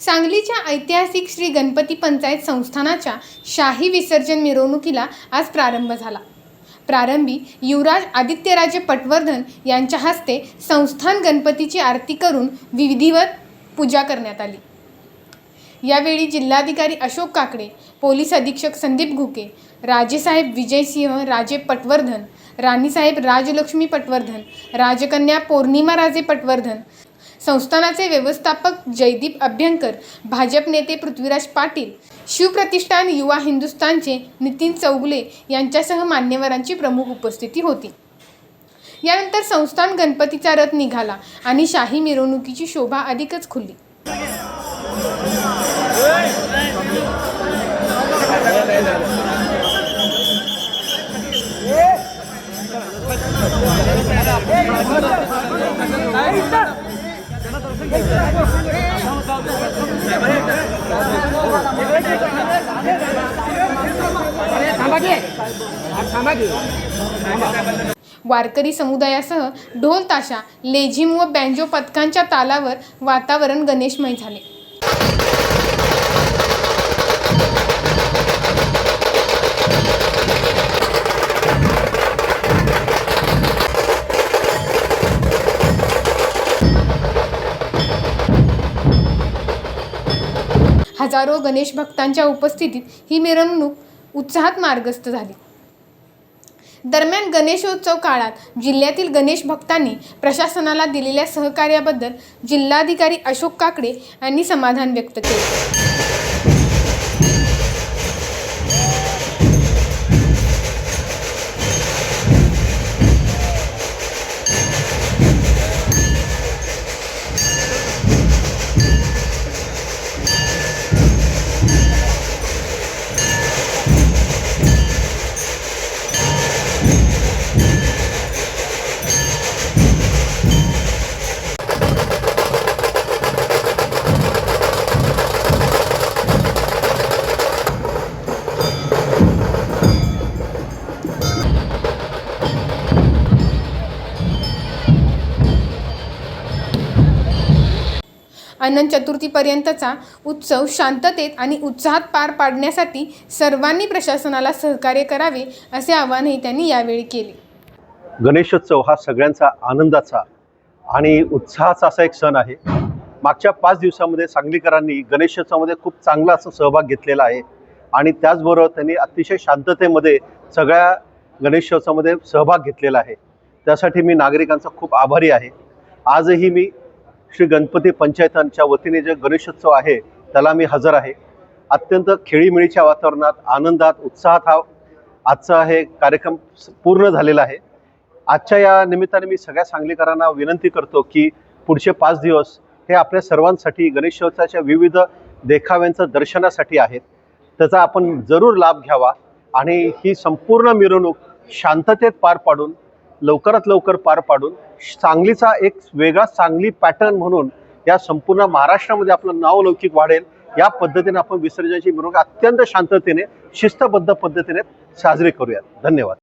सांगलीच्या ऐतिहासिक श्री गणपती पंचायत संस्थानाच्या शाही विसर्जन मिरवणुकीला आज प्रारंभ झाला. प्रारंभी युवराज आदित्यराजे पटवर्धन यांच्या हस्ते संस्थान गणपतीची आरती करून विधिवत पूजा करण्यात आली. यावेळी जिल्हाधिकारी अशोक काकडे पोलीस अधीक्षक संदीप घुके राजेसाहेब विजयसिंह राजे पटवर्धन राणीसाहेब राजलक्ष्मी पटवर्धन राजकन्या पौर्णिमा राजे पटवर्धन संस्थानाचे व्यवस्थापक जयदीप अभ्यंकर भाजप नेते पृथ्वीराज पाटील शिवप्रतिष्ठान युवा हिंदुस्थानचे नितीन चौगुले यांच्यासह मान्यवरांची प्रमुख उपस्थिती होती. यानंतर संस्थान गणपतीचा रथ निघाला आणि शाही मिरवणुकीची शोभा अधिकच खुलली. वारकरी समुदायासह ढोल ताशा लेझिम व बँजो पथकांच्या तालावर वातावरण गणेशमय झाले. हजारो गणेश भक्तांच्या उपस्थितीत ही मिरवणूक उत्साहात मार्गस्थ झाली. दरम्यान गणेशोत्सव काळात जिल्ह्यातील गणेश भक्तांनी प्रशासनाला दिलेल्या सहकार्याबद्दल जिल्हाधिकारी अशोक काकडे यांनी समाधान व्यक्त केले. अनंत चतुर्थीपर्यंतचा उत्सव शांततेत आणि उत्साहात पार पाडण्यासाठी सर्वांनी प्रशासनाला सहकार्य करावे असे आवाहनही त्यांनी यावेळी केले. गणेशोत्सव हा सगळ्यांचा आनंदाचा आणि उत्साहाचा असा एक सण आहे. मागच्या पाच दिवसामध्ये सांगलीकरांनी गणेशोत्सवामध्ये खूप चांगला असा सहभाग घेतलेला आहे आणि त्याचबरोबर त्यांनी अतिशय शांततेमध्ये सगळ्या गणेशोत्सवामध्ये सहभाग घेतलेला आहे. त्यासाठी मी नागरिकांचा खूप आभारी आहे. आजही मी श्री गणपती पंचायतांच्या वतीने जे गणेशोत्सव आहे त्याला मी हजर आहे. अत्यंत खेळीमेळीच्या वातावरणात आनंदात उत्साहात हा आजचा हे कार्यक्रम पूर्ण झालेला आहे. आजच्या या निमित्ताने मी सगळ्या सांगलीकरांना विनंती करतो की पुढचे पाच दिवस हे आपल्या सर्वांसाठी गणेशोत्सवाच्या विविध देखाव्यांचं दर्शनासाठी आहेत. त्याचा आपण जरूर लाभ घ्यावा आणि ही संपूर्ण मिरवणूक शांततेत पार पाडून लवकरात लवकर पार पाडून सांगलीचा एक वेगळा सांगली पॅटर्न म्हणून या संपूर्ण महाराष्ट्रामध्ये आपलं नाव लौकिक वाढेल. या पद्धतीने आपण विसर्जनाची मिरवणूक अत्यंत शांततेने शिस्तबद्ध पद्धतीने साजरी करूयात. धन्यवाद.